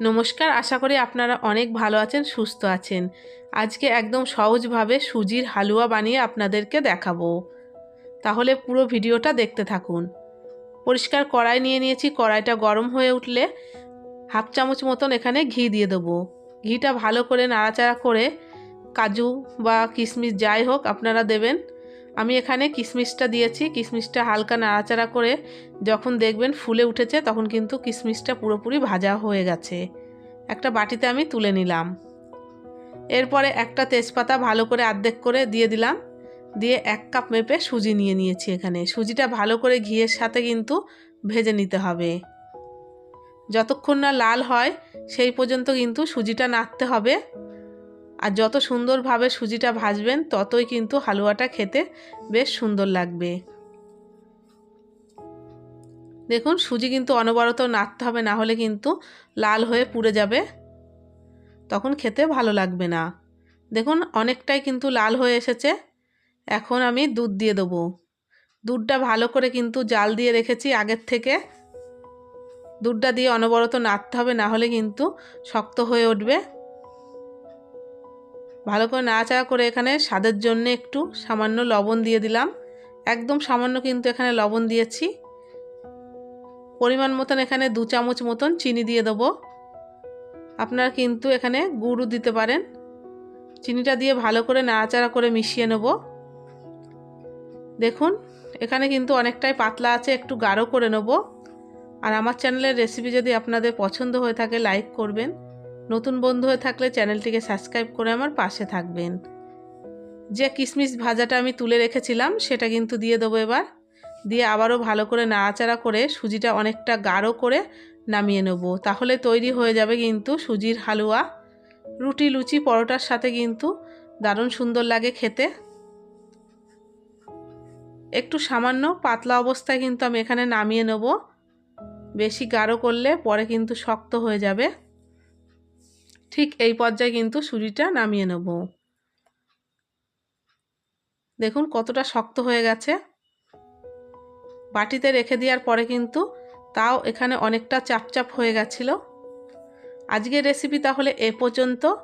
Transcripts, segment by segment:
নমস্কার, আশা করি আপনারা অনেক ভালো আছেন, সুস্থ আছেন। আজকে একদম সহজভাবে সুজির হালুয়া বানিয়ে আপনাদেরকে দেখাবো। তাহলে পুরো ভিডিওটা দেখতে থাকুন। পরিষ্কার কড়াই নিয়ে নিয়েছি, কড়াইটা গরম হয়ে উঠলে হাফ চামচ মতন এখানে ঘি দিয়ে দেবো। ঘিটা ভালো করে নাড়াচাড়া করে কাজু বা কিশমিশ যাই হোক আপনারা দেবেন। আমি এখানে কিশমিশটা দিয়েছি। কিশমিশটা হালকা নাড়াচাড়া করে যখন দেখবেন ফুলে উঠেছে, তখন কিন্তু কিশমিশটা পুরোপুরি ভাজা হয়ে গেছে। একটা বাটিতে আমি তুলে নিলাম। এরপরে একটা তেজপাতা ভালো করে আর্ধেক করে দিয়ে দিলাম। দিয়ে এক কাপ মেপে সুজি নিয়ে নিয়েছি এখানে। সুজিটা ভালো করে ঘিয়ের সাথে কিন্তু ভেজে নিতে হবে। যতক্ষণ না লাল হয়, সেই পর্যন্ত কিন্তু সুজিটা নাড়তে হবে। আর যত সুন্দরভাবে সুজিটা ভাজবেন, ততই কিন্তু হালুয়াটা খেতে বেশ সুন্দর লাগবে। দেখুন, সুজি কিন্তু অনবরত নাড়তে হবে, না হলে কিন্তু লাল হয়ে পুড়ে যাবে। তখন খেতে ভালো লাগবে না। দেখুন, অনেকটাই কিন্তু লাল হয়ে এসেছে। এখন আমি দুধ দিয়ে দেবো। দুধটা ভালো করে কিন্তু জাল দিয়ে রেখেছি আগের থেকে। দুধটা দিয়ে অনবরত নাড়তে হবে, না হলে কিন্তু শক্ত হয়ে উঠবে। ভালো করে নাড়াচাড়া করে এখানে স্বাদের জন্য একটু সামান্য লবণ দিয়ে দিলাম। একদম সামান্য কিন্তু এখানে লবণ দিয়েছি। পরিমাণ মতন এখানে দু চামচ মতন চিনি দিয়ে দেবো। আপনারা কিন্তু এখানে গুঁড়ও দিতে পারেন। চিনিটা দিয়ে ভালো করে নাড়াচাড়া করে মিশিয়ে নেব। দেখুন, এখানে কিন্তু অনেকটাই পাতলা আছে, একটু গাঢ় করে নেব। আর আমার চ্যানেলের রেসিপি যদি আপনাদের পছন্দ হয়ে থাকে, লাইক করবেন। নতুন বন্ধু হয়ে থাকলে চ্যানেলটিকে সাবস্ক্রাইব করে আমার পাশে থাকবেন। যে কিশমিশ ভাজাটা আমি তুলে রেখেছিলাম, সেটা কিন্তু দিয়ে দেবো এবার। দিয়ে আবারও ভালো করে নাড়াচাড়া করে সুজিটা অনেকটা গাঢ় করে নামিয়ে নেব। তাহলে তৈরি হয়ে যাবে কিন্তু সুজির হালুয়া। রুটি, লুচি, পরোটার সাথে কিন্তু দারুণ সুন্দর লাগে খেতে। একটু সামান্য পাতলা অবস্থায় কিন্তু আমি এখানে নামিয়ে নেব। বেশি গাঢ় করলে পরে কিন্তু শক্ত হয়ে যাবে। ঠিক এই পর্যায়ে কিন্তু সুজিটা নামিয়ে নেব। দেখুন কতটা শক্ত হয়ে গেছে। বাটিতে রেখে দেওয়ার পরে কিন্তু তাও এখানে অনেকটা চাপচাপ হয়ে গেছিল। আজকের রেসিপি তাহলে এ পর্যন্ত।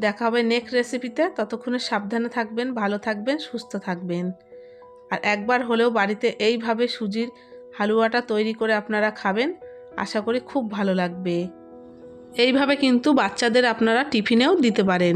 দেখা হবে নেক্সট রেসিপিতে ততক্ষণে সাবধানে থাকবেন, ভালো থাকবেন, সুস্থ থাকবেন। আর একবার হলেও বাড়িতে এইভাবে সুজির হালুয়াটা তৈরি করে আপনারা খাবেন। আশা করি খুব ভালো লাগবে। এইভাবে কিন্তু বাচ্চাদের আপনারা টিফিনেও দিতে পারেন।